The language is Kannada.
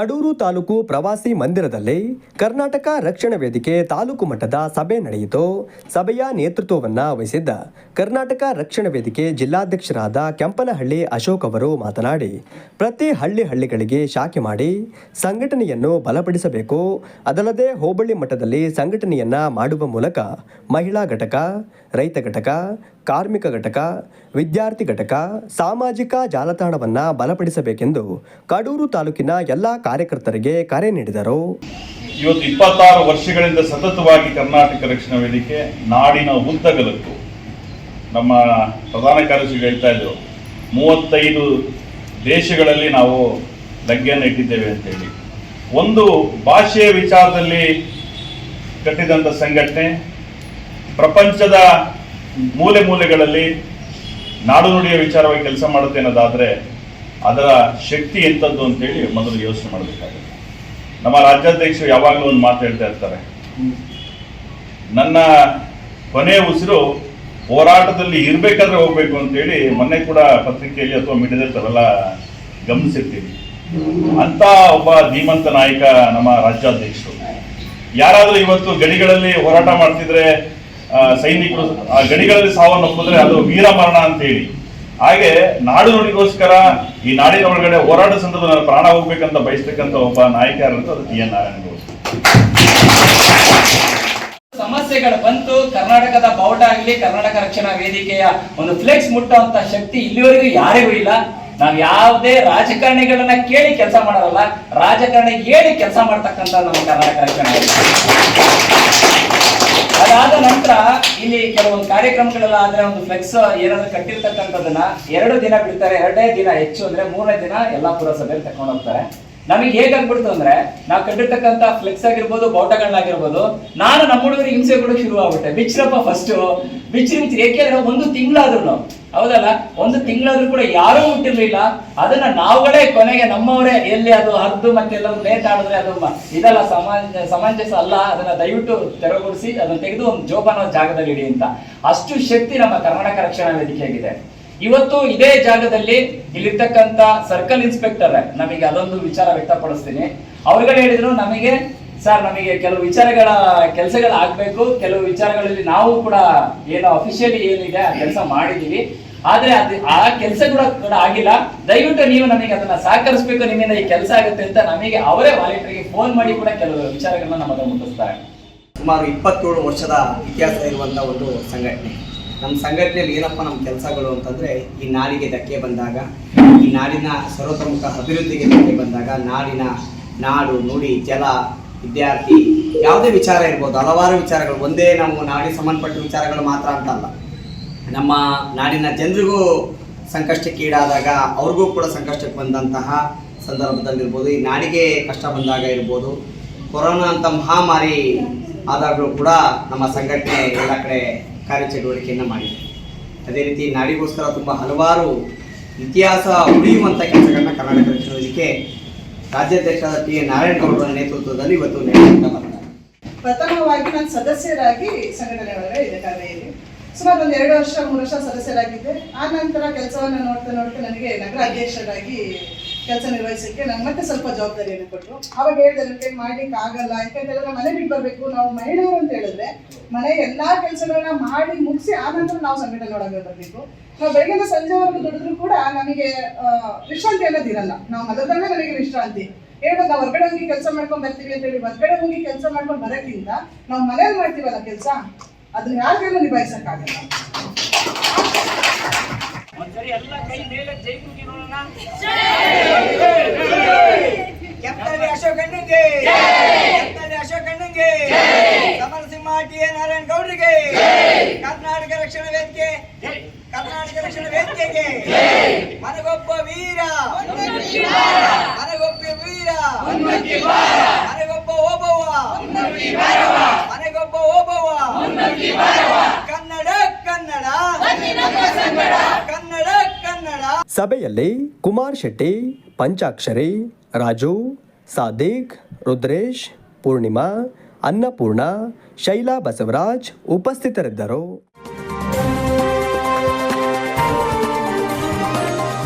ಕಡೂರು ತಾಲೂಕು ಪ್ರವಾಸಿ ಮಂದಿರದಲ್ಲಿ ಕರ್ನಾಟಕ ರಕ್ಷಣಾ ವೇದಿಕೆ ತಾಲೂಕು ಮಟ್ಟದ ಸಭೆ ನಡೆಯಿತು. ಸಭೆಯ ನೇತೃತ್ವವನ್ನು ವಹಿಸಿದ್ದ ಕರ್ನಾಟಕ ರಕ್ಷಣಾ ವೇದಿಕೆ ಜಿಲ್ಲಾಧ್ಯಕ್ಷರಾದ ಕೆಂಪನಹಳ್ಳಿ ಅಶೋಕ್ ಅವರು ಮಾತನಾಡಿ, ಪ್ರತಿ ಹಳ್ಳಿ ಹಳ್ಳಿಗಳಿಗೆ ಶಾಖೆ ಮಾಡಿ ಸಂಘಟನೆಯನ್ನು ಬಲಪಡಿಸಬೇಕು. ಅದಲ್ಲದೆ ಹೋಬಳಿ ಮಟ್ಟದಲ್ಲಿ ಸಂಘಟನೆಯನ್ನ ಮಾಡುವ ಮೂಲಕ ಮಹಿಳಾ ಘಟಕ, ರೈತ ಘಟಕ ಕಾರ್ಮಿಕ ಘಟಕ, ವಿದ್ಯಾರ್ಥಿ ಘಟಕ, ಸಾಮಾಜಿಕ ಜಾಲತಾಣವನ್ನು ಬಲಪಡಿಸಬೇಕೆಂದು ಕಡೂರು ತಾಲೂಕಿನ ಎಲ್ಲ ಕಾರ್ಯಕರ್ತರಿಗೆ ಕರೆ ನೀಡಿದರು. ಇವತ್ತು ಇಪ್ಪತ್ತಾರು ವರ್ಷಗಳಿಂದ ಸತತವಾಗಿ ಕರ್ನಾಟಕ ರಕ್ಷಣಾ ವೇದಿಕೆ ನಾಡಿನ ಉದ್ದಗಲಕ್ಕೂ ನಮ್ಮ ಪ್ರಧಾನ ಕಾರ್ಯದರ್ಶಿ ಹೇಳ್ತಾ ಇದ್ರು, ಮೂವತ್ತೈದು ದೇಶಗಳಲ್ಲಿ ನಾವು ಲಗ್ಗೆಯನ್ನು ಇಟ್ಟಿದ್ದೇವೆ ಅಂತೇಳಿ ಒಂದು ಭಾಷೆಯ ವಿಚಾರದಲ್ಲಿ ಕಟ್ಟಿದಂಥ ಸಂಘಟನೆ, ಪ್ರಪಂಚದ ಮೂಲೆ ಮೂಲೆಗಳಲ್ಲಿ ನಾಡು ನುಡಿಯ ವಿಚಾರವಾಗಿ ಕೆಲಸ ಮಾಡುತ್ತೆ ಅನ್ನೋದಾದರೆ ಅದರ ಶಕ್ತಿ ಎಂಥದ್ದು ಅಂತೇಳಿ ಮೊದಲು ಯೋಚನೆ ಮಾಡಬೇಕಾಗುತ್ತೆ. ನಮ್ಮ ರಾಜ್ಯಾಧ್ಯಕ್ಷರು ಯಾವಾಗಲೂ ಒಂದು ಮಾತು ಹೇಳ್ತಾ ಇರ್ತಾರೆ. ನನ್ನ ಕೊನೆಯ ಉಸಿರು ಹೋರಾಟದಲ್ಲಿ ಇರಬೇಕಾದ್ರೆ ಹೋಗ್ಬೇಕು ಅಂತೇಳಿ ಮೊನ್ನೆ ಕೂಡ ಪತ್ರಿಕೆಯಲ್ಲಿ ಅಥವಾ ಮೀಡಿಯಾದಲ್ಲಿ ಗಮನಿಸಿರ್ತೀವಿ ಅಂತ ಒಬ್ಬ ಧೀಮಂತ ನಾಯಕ ನಮ್ಮ ರಾಜ್ಯಾಧ್ಯಕ್ಷರು. ಯಾರಾದರೂ ಇವತ್ತು ಗಡಿಗಳಲ್ಲಿ ಹೋರಾಟ ಮಾಡ್ತಿದ್ರೆ ಸೈನಿಕರು ಆ ಗಡಿಗಳಲ್ಲಿ ಸಾವನ್ನಪ್ಪಿದ್ರೆ ಅದು ವೀರಮರಣ ಅಂತೇಳಿ. ಹಾಗೆ ನಾಡು ನುಡಿಗೋಸ್ಕರ ಈ ನಾಡಿನ ಒಳಗಡೆ ಹೋರಾಟ ಸಂದರ್ಭದಲ್ಲಿ ಪ್ರಾಣ ಹೋಗ್ಬೇಕಂತ ಬಯಸ್ತಕ್ಕಂಥ ಒಬ್ಬ ನಾಯಕ ಯಾರಂತೂ ಅದು ಟಿ ಎನ್ ನಾರಾಯಣಗೌಡ ಸಮಸ್ಯೆಗಳು ಬಂತು, ಕರ್ನಾಟಕದ ಬಾವುಟ ಆಗಲಿ, ಕರ್ನಾಟಕ ರಕ್ಷಣಾ ವೇದಿಕೆಯ ಒಂದು ಫ್ಲೆಕ್ಸ್ ಮುಟ್ಟುವಂತ ಶಕ್ತಿ ಇಲ್ಲಿವರೆಗೂ ಯಾರಿಗೂ ಇಲ್ಲ. ನಾವು ಯಾವುದೇ ರಾಜಕಾರಣಿಗಳನ್ನ ಕೇಳಿ ಕೆಲಸ ಮಾಡೋರಲ್ಲ, ರಾಜಕಾರಣಿ ಹೇಳಿ ಕೆಲಸ ಮಾಡ್ತಕ್ಕಂತ ನಮ್ಮ ಕರ್ನಾಟಕ ರಕ್ಷಣಾ ಅದಾದ ನಂತರ ಇಲ್ಲಿ ಕೆಲವೊಂದು ಕಾರ್ಯಕ್ರಮಗಳೆಲ್ಲ ಆದ್ರೆ ಒಂದು ಫ್ಲೆಕ್ಸ್ ಏನಾದ್ರು ಕಟ್ಟಿರ್ತಕ್ಕಂಥದ್ದನ್ನ ಎರಡು ದಿನ ಬಿಡ್ತಾರೆ. ಎರಡೇ ದಿನ ಹೆಚ್ಚು ಅಂದ್ರೆ ಮೂರನೇ ದಿನ ಎಲ್ಲಾ ಪುರಸಭೆಯಲ್ಲಿ ತಕೊಂಡು ಹೋಗ್ತಾರೆ. ನಮಗೆ ಹೇಗಾಗ್ಬಿಡ್ತು ಅಂದ್ರೆ ನಾವು ಕಟ್ಟಿರ್ತಕ್ಕಂಥ ಫ್ಲೆಕ್ಸ್ ಆಗಿರ್ಬೋದು ಬೋಟಗಳನ್ನಾಗಿರ್ಬೋದು ನಾನು ನಮ್ಮ ಹುಡುಗರಿಗೆ ಹಿಂಸೆ ಕೂಡ ಶುರು ಆಗ್ಬಿಟ್ಟೆ ಬಿಚ್ರಪ್ಪ ಫಸ್ಟ್ ಬಿಚ್ರಿ ಏಕೆಂದ್ರೆ ಒಂದು ತಿಂಗಳಾದ್ರು ಹೌದಲ್ಲ? ಒಂದು ತಿಂಗಳಾದ್ರೂ ಕೂಡ ಯಾರೂ ಹುಟ್ಟಿರ್ಲಿಲ್ಲ. ಅದನ್ನ ನಾವುಗಳೇ ಕೊನೆಗೆ ನಮ್ಮವರೇ. ಎಲ್ಲಿ ಅದು ಹರಿದು ಮತ್ತೆಲ್ಲ ನೇತಾಡಿದ್ರೆ ಅದು ಇದೆಲ್ಲ ಇದಲ್ಲ ಸಮಾಜ ಸಮಂಜಸ ಅಲ್ಲ. ಅದನ್ನ ದಯವಿಟ್ಟು ತೆರವುಗೊಳಿಸಿ. ಅದನ್ನ ತೆಗೆದು ಒಂದು ಜೋಪಾನ ಜಾಗದಲ್ಲಿ ಇಡಿ ಅಂತ. ಅಷ್ಟು ಶಕ್ತಿ ನಮ್ಮ ಕರ್ನಾಟಕ ರಕ್ಷಣಾ ವೇದಿಕೆಯಾಗಿದೆ ಇವತ್ತು ಇದೇ ಜಾಗದಲ್ಲಿ ಇಲ್ಲಿರ್ತಕ್ಕಂಥ ಸರ್ಕಲ್ ಇನ್ಸ್ಪೆಕ್ಟರ್ ನಮಗೆ ಅದೊಂದು ವಿಚಾರ ವ್ಯಕ್ತಪಡಿಸ್ತೀನಿ. ಅವ್ರುಗಳು ಹೇಳಿದ್ರು, ನಮಗೆ ಸರ್, ನಮಗೆ ಕೆಲವು ವಿಚಾರಗಳ ಕೆಲಸಗಳು ಆಗ್ಬೇಕು ಕೆಲವು ವಿಚಾರಗಳಲ್ಲಿ ನಾವು ಕೂಡ ಏನು ಅಫಿಷಿಯಲಿ ಏನಿದೆ, ಆ ಕೆಲಸ ಮಾಡಿದೀವಿ. ಆದ್ರೆ ಅದು, ಆ ಕೆಲಸ ಕೂಡ ಕೂಡ ಆಗಿಲ್ಲ. ದಯವಿಟ್ಟು ನೀವು ನಮಗೆ ಅದನ್ನ ಸಹಕರಿಸಬೇಕು. ನಿಮ್ಮಿಂದ ಈ ಕೆಲಸ ಆಗುತ್ತೆ ಅಂತ ನಮಗೆ ಅವರೇ ವಾಲಂಟಿಯರ್ಗೆ ಫೋನ್ ಮಾಡಿ ಕೂಡ ಕೆಲವು ವಿಚಾರಗಳನ್ನ ನಮಗೆ ಮುಟ್ಟಿಸ್ತಾರೆ. ಸುಮಾರು ಇಪ್ಪತ್ತೇಳು ವರ್ಷದ ಇತಿಹಾಸ ಇರುವಂಥ ಒಂದು ಸಂಘಟನೆ. ನಮ್ಮ ಸಂಘಟನೆಯಲ್ಲಿ ಏನಪ್ಪ ನಮ್ಮ ಕೆಲಸಗಳು ಅಂತಂದರೆ, ಈ ನಾಡಿಗೆ ಧಕ್ಕೆ ಬಂದಾಗ, ಈ ನಾಡಿನ ಸರ್ವತೋಮುಖ ಅಭಿವೃದ್ಧಿಗೆ ಧಕ್ಕೆ ಬಂದಾಗ, ನಾಡಿನ ನಾಡು, ನುಡಿ, ಜಲ ವಿದ್ಯಾರ್ಥಿ, ಯಾವುದೇ ವಿಚಾರ ಇರ್ಬೋದು, ಹಲವಾರು ವಿಚಾರಗಳು, ಒಂದೇ ನಾವು ನಾಡಿಗೆ ಸಂಬಂಧಪಟ್ಟ ವಿಚಾರಗಳು ಮಾತ್ರ ಅಂತಲ್ಲ. ನಮ್ಮ ನಾಡಿನ ಜನರಿಗೂ ಸಂಕಷ್ಟಕ್ಕೀಡಾದಾಗ ಅವ್ರಿಗೂ ಕೂಡ ಸಂಕಷ್ಟಕ್ಕೆ ಬಂದಂತಹ ಸಂದರ್ಭದಲ್ಲಿರ್ಬೋದು, ಈ ನಾಡಿಗೆ ಕಷ್ಟ ಬಂದಾಗ ಇರ್ಬೋದು, ಕೊರೋನಾ ಅಂತ ಮಹಾಮಾರಿ ಆದಾಗಲೂ ಕೂಡ ನಮ್ಮ ಸಂಘಟನೆ ಎಲ್ಲ ಕಡೆ ಕಾರ್ಯಚಟುವಟಿಕೆಯನ್ನು ಮಾಡಿದೆ. ಅದೇ ರೀತಿ ನಾಡಿಗೋಸ್ಕರ ತುಂಬ ಹಲವಾರು ಇತಿಹಾಸ ಉಳಿಯುವಂಥ ಕೆಲಸಗಳನ್ನ ಕರ್ನಾಟಕ ರಕ್ಷಣಾ ರಾಜ್ಯಾಧ್ಯಕ್ಷರಾದ ಟಿ ಎ ನಾರಾಯಣಗೌಡರ ನೇತೃತ್ವದಲ್ಲಿ ಇವತ್ತು ಪ್ರಥಮವಾಗಿ ನಾನು ಸದಸ್ಯರಾಗಿ ಸಂಘಟನೆ ಒಳಗಡೆ ಇದೆ ಕಾರ್ಯದಲ್ಲಿ ಸುಮಾರು ಒಂದು ಎರಡು ವರ್ಷ, ಮೂರು ವರ್ಷ ಸದಸ್ಯರಾಗಿದ್ದೆ. ಆ ನಂತರ ಕೆಲಸವನ್ನು ನೋಡ್ತಾ ನೋಡ್ತಾ ನನಗೆ ನಗರ ಅಧ್ಯಕ್ಷರಾಗಿ ಕೆಲಸ ನಿರ್ವಹಿಸಲಿಕ್ಕೆ ನಂಗೆ ಮತ್ತೆ ಸ್ವಲ್ಪ ಜವಾಬ್ದಾರಿಯನ್ನು ಕೊಟ್ಟರು ಅವಾಗ ಹೇಳಿದೆ, ನನಗೆ ಮಾಡ್ಲಿಕ್ಕೆ ಆಗಲ್ಲ. ಯಾಕಂತೇಳಿದ್ರೆ ಮನೆ ಬಿಟ್ಟು ಬರಬೇಕು. ನಾವು ಮಹಿಳೆಯರು ಅಂತ ಹೇಳಿದ್ರೆ ಮನೆ ಎಲ್ಲಾ ಕೆಲಸಗಳನ್ನ ಮಾಡಿ ಮುಗಿಸಿ ನಂತರ ನಾವು ಸಂಘಟನೆ ಒಳಗೆ ಬರಬೇಕು. ನಾವು ಬೆಳಗ್ಗೆ ಸಂಜೆವರೆಗೂ ದುಡಿದ್ರು ಕೂಡ ನಮಗೆ ವಿಶ್ರಾಂತಿ ಅನ್ನೋದಿರಲ್ಲ ನಾವು ಮಲಗಂಗ ನನಗೆ ವಿಶ್ರಾಂತಿ. ಹೇಳ್ಬೋದು ನಾವು ಹೊರಗಡೆ ಹೋಗಿ ಕೆಲಸ ಮಾಡ್ಕೊಂಡು ಬರ್ತೀವಿ ಅಂತ ಹೇಳಿ ಹೊರಗಡೆ ಹೋಗಿ ಕೆಲಸ ಮಾಡ್ಕೊಂಡು ಬರೋಕ್ಕಿಂತ ನಾವು ಮನೇಲಿ ಮಾಡ್ತೀವಲ್ಲ ಕೆಲಸ, ಅದನ್ನ ಯಾರಿಗೆಲ್ಲ ನಿಭಾಯಿಸಕ್ಕಾಗಲ್ಲ. ಎಲ್ಲ ಕೈ ಮೇಲೆ ಜೈ ಕೂಗಿ ನೋಡೋಣ ಕೆಂಪಲ್ಲಿ ಅಶೋಕ್ ಅಣ್ಣಂಗೆ ಕೆಂಪಲ್ಲಿ ಅಶೋಕ್ ಅಣ್ಣಂಗೆ ಕಮಲ್ ಸಿಂಹ ಟಿ ಎ ನಾರಾಯಣ ಗೌಡರಿಗೆ. ಕರ್ನಾಟಕ ರಕ್ಷಣಾ ವೇದಿಕೆ. ಕರ್ನಾಟಕ ರಕ್ಷಣಾ ವೇದಿಕೆಗೆ. ಮನಗೊಬ್ಬ ವೀರ. ಮನಗೊಬ್ಬ ವೀರ. ಮನಗೊಬ್ಬ ಓಬವ್ವ. ಮನೆಗೊಬ್ಬ ಓಬವ್ವ. ಸಭೆಯಲ್ಲಿ ಕುಮಾರ್ ಶೆಟ್ಟಿ ಪಂಚಾಕ್ಷರಿ ರಾಜು ಸಾದಿಕ್ ರುದ್ರೇಶ್ ಪೂರ್ಣಿಮಾ ಅನ್ನಪೂರ್ಣ ಶೈಲಾ ಬಸವರಾಜ್ ಉಪಸ್ಥಿತರಿದ್ದರು.